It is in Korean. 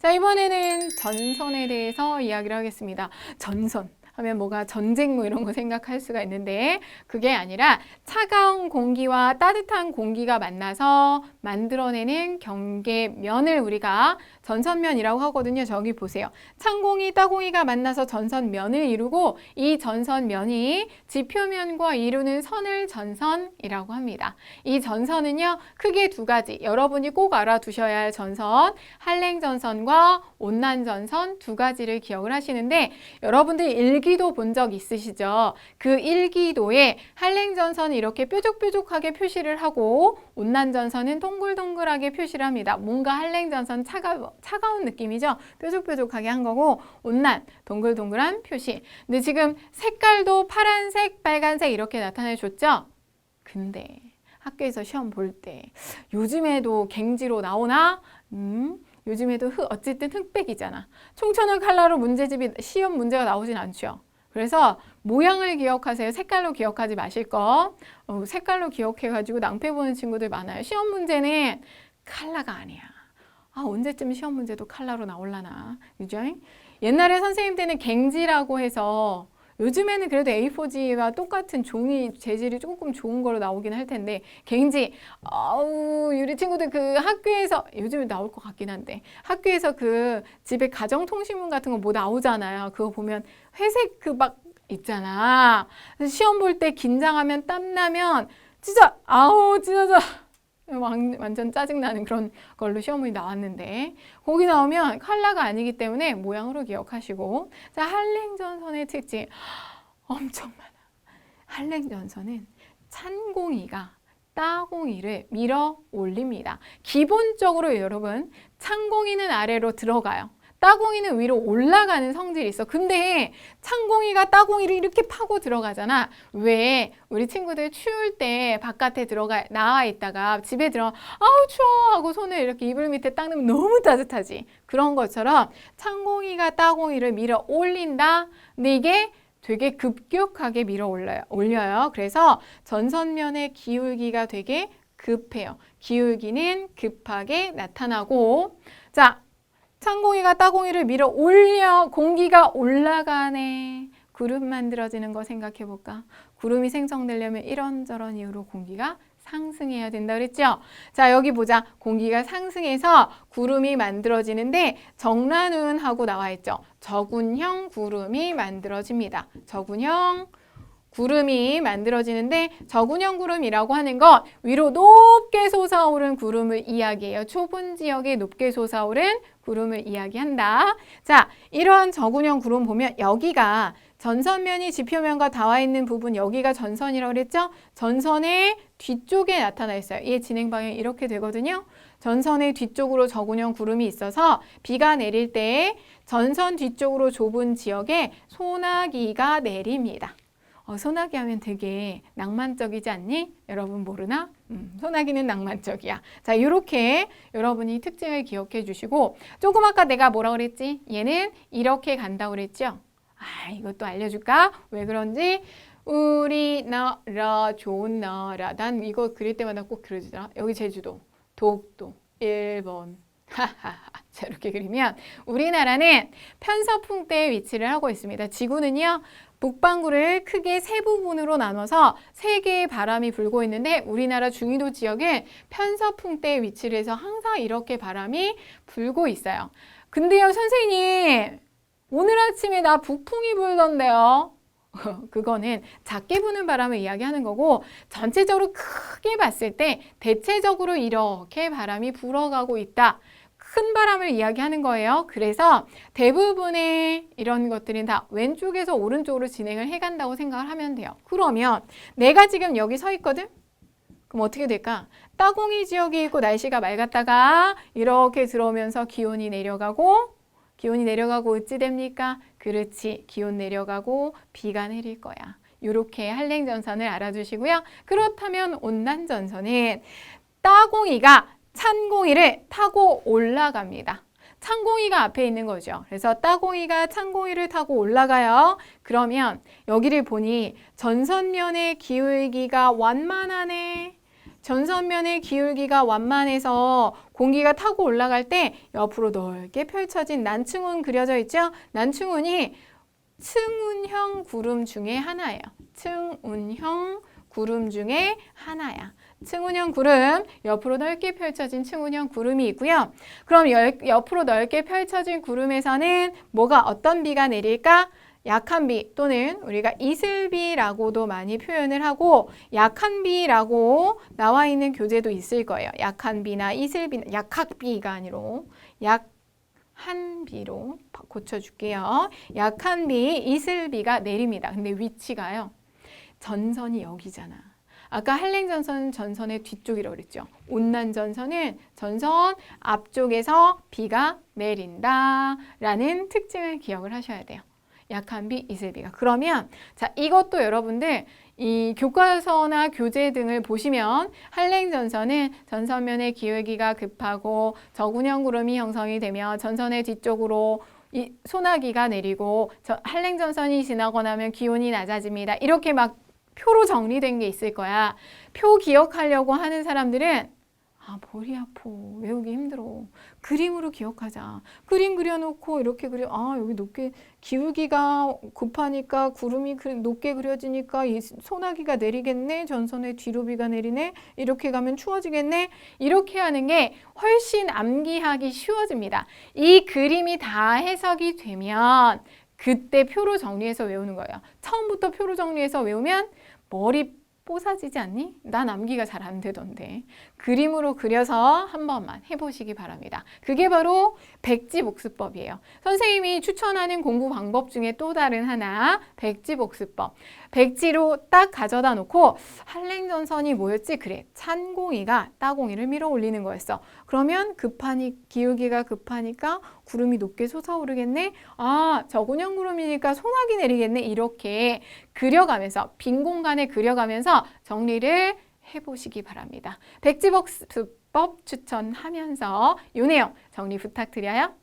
자, 이번에는 전선에 대해서 이야기를 하겠습니다. 전선. 하면 뭐가 전쟁 뭐 이런 거 생각할 수가 있는데 그게 아니라 차가운 공기와 따뜻한 공기가 만나서 만들어내는 경계면을 우리가 전선면이라고 하거든요. 저기 보세요. 찬공이 따공이가 만나서 전선면을 이루고 이 전선면이 지표면과 이루는 선을 전선이라고 합니다. 이 전선은요. 크게 두 가지. 여러분이 꼭 알아두셔야 할 전선, 한랭전선과 온난전선 두 가지를 기억을 하시는데 여러분들 일기 도 본 적 있으시죠? 그 일기도에 한랭전선이 이렇게 뾰족뾰족하게 표시를 하고 온난전선은 동글동글하게 표시를 합니다. 뭔가 한랭전선 차가, 차가운 느낌이죠? 뾰족뾰족하게 한 거고 온난 동글동글한 표시. 근데 지금 색깔도 파란색, 빨간색 이렇게 나타내 줬죠? 근데 학교에서 시험 볼 때 요즘에도 갱지로 나오나? 음, 요즘에도 흑, 어쨌든 흑백이잖아. 총천을 칼라로 문제집이 시험 문제가 나오진 않죠. 그래서 모양을 기억하세요. 색깔로 기억하지 마실 거. 어, 색깔로 기억해가지고 낭패 보는 친구들 많아요. 시험 문제는 칼라가 아니야. 아, 언제쯤 시험 문제도 칼라로 나올라나. 그죠? 옛날에 선생님 때는 갱지라고 해서 요즘에는 그래도 A4지와 똑같은 종이 재질이 조금 좋은 거로 나오긴 할 텐데 갱지. 아우 우리 친구들 그 학교에서 요즘에 나올 것 같긴 한데 학교에서 그 집에 가정통신문 같은 거 뭐 나오잖아요. 그거 보면 회색 그 막 있잖아. 시험 볼 때 긴장하면 땀 나면 진짜 아우 완- 완전 짜증나는 그런 걸로 시험이 나왔는데 거기 나오면 컬러가 아니기 때문에 모양으로 기억하시고 자 한랭전선의 특징. 엄청 많아. 한랭전선은 찬공이가 따공이를 밀어 올립니다. 기본적으로 여러분 찬공이는 아래로 들어가요 따공이는 위로 올라가는 성질이 있어. 근데 찬공이가 따공이를 이렇게 파고 들어가잖아. 왜 우리 친구들 추울 때 바깥에 들어가 나와 있다가 집에 들어 아우 추워 하고 손을 이렇게 이불 밑에 딱 넣으면 너무 따뜻하지. 그런 것처럼 찬공이가 따공이를 밀어 올린다. 근데 이게 되게 급격하게 밀어 올려요. 올려요. 그래서 전선면의 기울기가 되게 급해요. 기울기는 급하게 나타나고 자, 찬공이가 따공이를 밀어 올려 공기가 올라가네. 구름 만들어지는 거 생각해 볼까? 구름이 생성되려면 이런저런 이유로 공기가 상승해야 된다 그랬죠? 자, 여기 보자. 공기가 상승해서 구름이 만들어지는데 정란운 하고 나와 있죠. 저군형 구름이 만들어집니다. 저군형 구름이 만들어지는데 저군형 구름이라고 하는 건 위로 높게 솟아오른 구름을 이야기해요. 좁은 지역에 높게 솟아오른 구름을 이야기한다. 자, 이러한 저군형 구름 보면 여기가 전선면이 지표면과 닿아 있는 부분 여기가 전선이라고 그랬죠? 전선의 뒤쪽에 나타나 있어요. 이 진행 방향이 이렇게 되거든요. 전선의 뒤쪽으로 저군형 구름이 있어서 비가 내릴 때 전선 뒤쪽으로 좁은 지역에 소나기가 내립니다. 어, 소나기 하면 되게 낭만적이지 않니? 여러분 모르나? 음, 소나기는 낭만적이야. 자, 이렇게 여러분이 특징을 기억해 주시고 조금 아까 내가 뭐라 그랬지? 얘는 이렇게 간다고 그랬죠? 아, 이것도 알려줄까? 왜 그런지 우리나라 좋은 나라. 난 이거 그릴 때마다 꼭 그러지더라. 여기 제주도, 독도, 일본. 하하하. 자, 이렇게 그리면 우리나라는 편서풍대에 위치를 하고 있습니다. 지구는요. 북반구를 크게 세 부분으로 나눠서 세 개의 바람이 불고 있는데 우리나라 중위도 지역은 편서풍대에 위치를 해서 항상 이렇게 바람이 불고 있어요. 근데요, 선생님, 오늘 아침에 나 북풍이 불던데요. 그거는 작게 부는 바람을 이야기하는 거고 전체적으로 크게 봤을 때 대체적으로 이렇게 바람이 불어가고 있다. 큰 바람을 이야기하는 거예요. 그래서 대부분의 이런 것들은 다 왼쪽에서 오른쪽으로 진행을 해간다고 생각을 하면 돼요. 그러면 내가 지금 여기 서 있거든? 그럼 어떻게 될까? 따공이 지역이 있고 날씨가 맑았다가 이렇게 들어오면서 기온이 내려가고 기온이 내려가고 어찌 됩니까? 그렇지. 기온 내려가고 비가 내릴 거야. 이렇게 한랭전선을 알아주시고요. 그렇다면 온난전선은 따공이가 찬공이를 타고 올라갑니다. 찬공이가 앞에 있는 거죠. 그래서 따공이가 찬공이를 타고 올라가요. 그러면 여기를 보니 전선면의 기울기가 완만하네. 전선면의 기울기가 완만해서 공기가 타고 올라갈 때 옆으로 넓게 펼쳐진 난층운 그려져 있죠? 난층운이 층운형 구름 중에 하나예요. 층운형 구름 중에 하나야. 층운형 구름, 옆으로 넓게 펼쳐진 층운형 구름이 있고요. 그럼 열- 옆으로 넓게 펼쳐진 구름에서는 뭐가 어떤 비가 내릴까? 약한 비 또는 우리가 이슬비라고도 많이 표현을 하고 약한 비라고 나와 있는 교재도 있을 거예요. 약한 비나 이슬비, 약학비가 아니로 약 한 비로 바- 고쳐줄게요. 약한 비, 이슬비가 내립니다. 근데 위치가요. 전선이 여기잖아. 아까 한랭전선은 전선의 뒤쪽이라고 그랬죠. 온난전선은 전선 앞쪽에서 비가 내린다 라는 특징을 기억을 하셔야 돼요. 약한 비, 이슬비가. 그러면 자 이것도 여러분들 이 교과서나 교재 등을 보시면 한랭전선은 전선면의 기울기가 급하고 저군형 구름이 형성이 되며 전선의 뒤쪽으로 이 소나기가 내리고 저 한랭전선이 지나고 나면 기온이 낮아집니다. 이렇게 막 표로 정리된 게 있을 거야. 표 기억하려고 하는 사람들은 아 머리 아파. 외우기 힘들어. 그림으로 기억하자. 그림 그려놓고 이렇게 그려 아 여기 높게 기울기가 급하니까 구름이 그- 높게 그려지니까 이 소나기가 내리겠네. 전선에 뒤로 비가 내리네. 이렇게 가면 추워지겠네. 이렇게 하는 게 훨씬 암기하기 쉬워집니다. 이 그림이 다 해석이 되면 그때 표로 정리해서 외우는 거예요. 처음부터 표로 정리해서 외우면 머리 뽀사지지 않니? 난 암기가 잘 안 되던데. 그림으로 그려서 한 번만 해보시기 바랍니다. 그게 바로 백지 복습법이에요. 선생님이 추천하는 공부 방법 중에 또 다른 하나, 백지 복습법. 백지로 딱 가져다 놓고 한랭전선이 뭐였지? 그래, 찬공이가 따공이를 밀어 올리는 거였어. 그러면 급하니 기울기가 급하니까 구름이 높게 솟아오르겠네. 아, 저군형 구름이니까 소나기 내리겠네. 이렇게 그려가면서 빈 공간에 그려가 정리를 해보시기 바랍니다. 백지복습법 추천하면서 요 내용 정리 부탁드려요.